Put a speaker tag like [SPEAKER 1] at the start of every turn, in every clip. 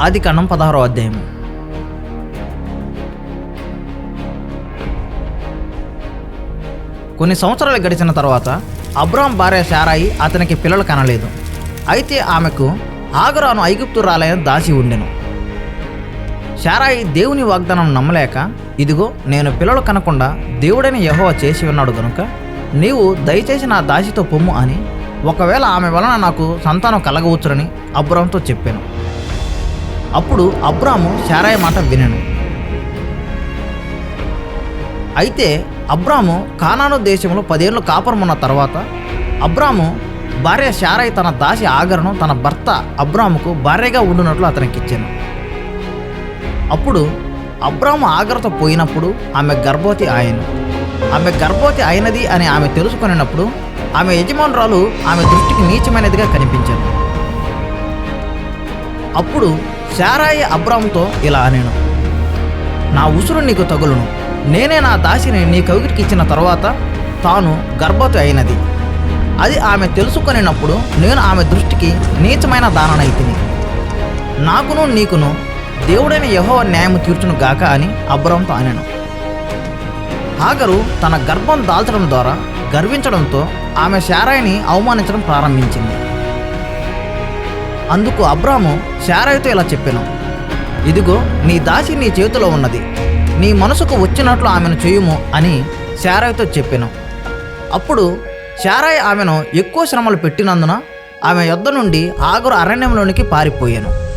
[SPEAKER 1] ఆది కణం పదహారో అధ్యాయం కొన్ని సంవత్సరాలు గడిచిన తర్వాత అబ్రాం భార్య శారాయి అతనికి పిల్లలు కనలేదు. అయితే ఆమెకు ఆగరాను ఐగుప్తురాలైన దాసి ఉండెను. శారాయి దేవుని వాగ్దానం నమ్మలేక ఇదిగో నేను పిల్లలు కనకుండా దేవుడైన యహోవ చేసి ఉన్నాడు గనుక నీవు దయచేసి నా దాసితో పొమ్ము అని ఒకవేళ ఆమె వలన నాకు సంతానం కలగవచ్చునని అబ్రాంతో చెప్పాను. అప్పుడు అబ్రాము శారాయి మాట వినను. అయితే అబ్రాము కానాను దేశంలో పదేళ్ళు కాపురమున్న తర్వాత అబ్రాము భార్య శారై తన దాసి ఆగరను తన భర్త అబ్రాముకు భార్యగా ఉండునట్లు అతనికి ఇచ్చాను అప్పుడు అబ్రాము ఆగరతో పోయినప్పుడు ఆమె గర్భవతి ఆయను ఆమె గర్భవతి అయినది అని ఆమె తెలుసుకునేటప్పుడు ఆమె యజమానురాలు ఆమె దృష్టికి నీచమైనదిగా కనిపించాను. అప్పుడు శారాయి అబ్రామ్తో ఇలా అనేను. నా ఉసురు నీకు తగులును. నేనే నా దాసిని నీ కవికి ఇచ్చిన తర్వాత తాను గర్భవతి అయినది. అది ఆమె తెలుసుకొనినప్పుడు నేను ఆమె దృష్టికి నీచమైన దాననైతిని. నాకును నీకును దేవుడైన యహో న్యాయం తీర్చును గాక అని అబ్రహంతో అనేను. హాగరు తన గర్భం దాల్చడం ద్వారా గర్వించడంతో ఆమె శారాయిని అవమానించడం ప్రారంభించింది. అందుకు అబ్రాము శారాయితో ఇలా చెప్పాను ఇదిగో నీ దాసి నీ చేతిలో ఉన్నది. నీ మనసుకు వచ్చినట్లు ఆమెను చేయుము అని శారాయితో చెప్పాను. అప్పుడు శారాయి ఆమెను ఎక్కువ శ్రమలు పెట్టినందున ఆమె యొద్ద నుండి ఆగురు అరణ్యంలోనికి పారిపోయాను.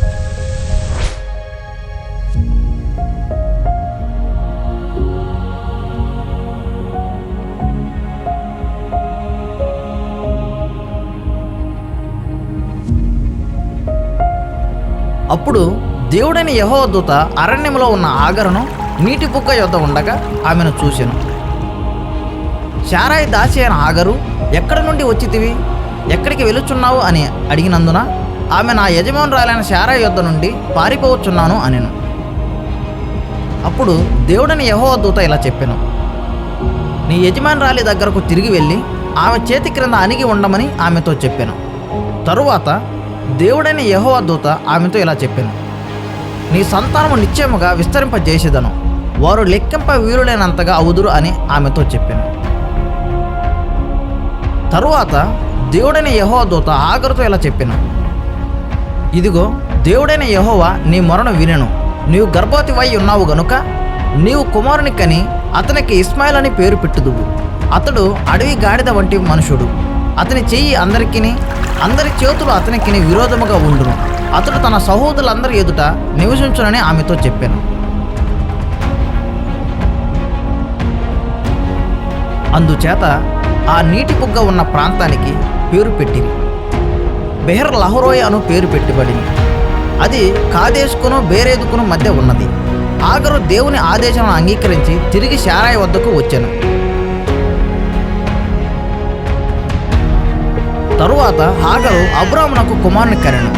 [SPEAKER 1] అప్పుడు దేవుడైన యహోదూత అరణ్యంలో ఉన్న ఆగరను నీటి పుక్క యొద్ద ఉండగా ఆమెను చూశాను శారాయి దాసి అయిన ఆగరు ఎక్కడి నుండి వచ్చితివి? ఎక్కడికి వెలుచున్నావు అని అడిగినందున ఆమె నా యజమానురాలైన శారాయి యొద్ద నుండి పారిపోవచ్చున్నాను అనెను. అప్పుడు దేవుడని యహోదూత ఇలా చెప్పాను. నీ యజమానురాలి దగ్గరకు తిరిగి వెళ్ళి ఆమె చేతి క్రింద అణిగి ఉండమని ఆమెతో చెప్పాను. తరువాత దేవుడైన యహోవ దూత ఆమెతో ఇలా చెప్పాను. నీ సంతానము నిశ్చయముగా విస్తరింపజేసేదను. వారు లెక్కింప వీరులైనంతగా అవుదురు అని ఆమెతో చెప్పాను. తరువాత దేవుడైన యహోవ దూత ఆగరుతో ఇలా చెప్పాను. ఇదిగో దేవుడైన యహోవ నీ మొరను వినెను. నీవు గర్భవతివై ఉన్నావు గనుక నీవు కుమారుని కని అతనికి ఇస్మాయిల్ అని పేరు పెట్టుదువు. అతడు అడవి గాడిద వంటి మనుషుడు. అతని చెయ్యి అందరికిని అందరి చేతులు అతనికిని విరోధముగా ఉండును. అతడు తన సహోదరులందరి ఎదుట నివసించునని ఆమెతో చెప్పాను. అందుచేత ఆ నీటి బుగ్గ ఉన్న ప్రాంతానికి పేరు పెట్టింది బెహర్ లహరోయ్ అను పేరు పెట్టబడింది అది కాదేసుకును బేరేదుకును మధ్య ఉన్నది. ఆగరు దేవుని ఆదేశాలను అంగీకరించి తిరిగి శారాయి వద్దకు వచ్చాను. తరువాత హాగరు అబ్రామునకు కుమారుని కరెను.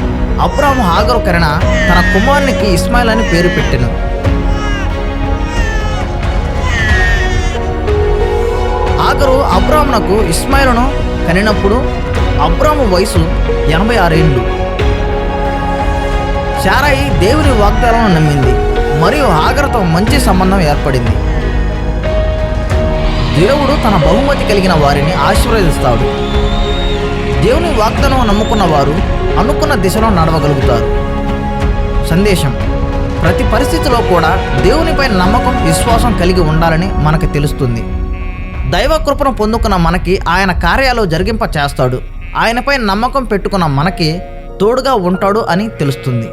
[SPEAKER 1] అబ్రాము హాగరు కరెన తన కుమారునికి ఇస్మాయిల్ అని పేరు పెట్టెను. ఆగరు అబ్రామునకు ఇస్మాయిలును కనినప్పుడు అబ్రాము వయసు ఎనభై ఆరేళ్ళు శారాయి దేవుని వాగ్దాలను నమ్మింది. మరియు ఆగరతో మంచి సంబంధం ఏర్పడింది. దేవుడు తన బహుమతి కలిగిన వారిని ఆశీర్వదిస్తాడు. దేవుని వాగ్దానం నమ్ముకున్న వారు అనుకున్న దిశలో నడవగలుగుతారు. సందేశం. ప్రతి పరిస్థితిలో కూడా దేవునిపై నమ్మకం విశ్వాసం కలిగి ఉండాలని మనకు తెలుస్తుంది. దైవ కృపను పొందుకున్న మనకి ఆయన కార్యాలు జరిగింప చేస్తాడు. ఆయనపై నమ్మకం పెట్టుకున్న మనకి తోడుగా ఉంటాడు అని తెలుస్తుంది.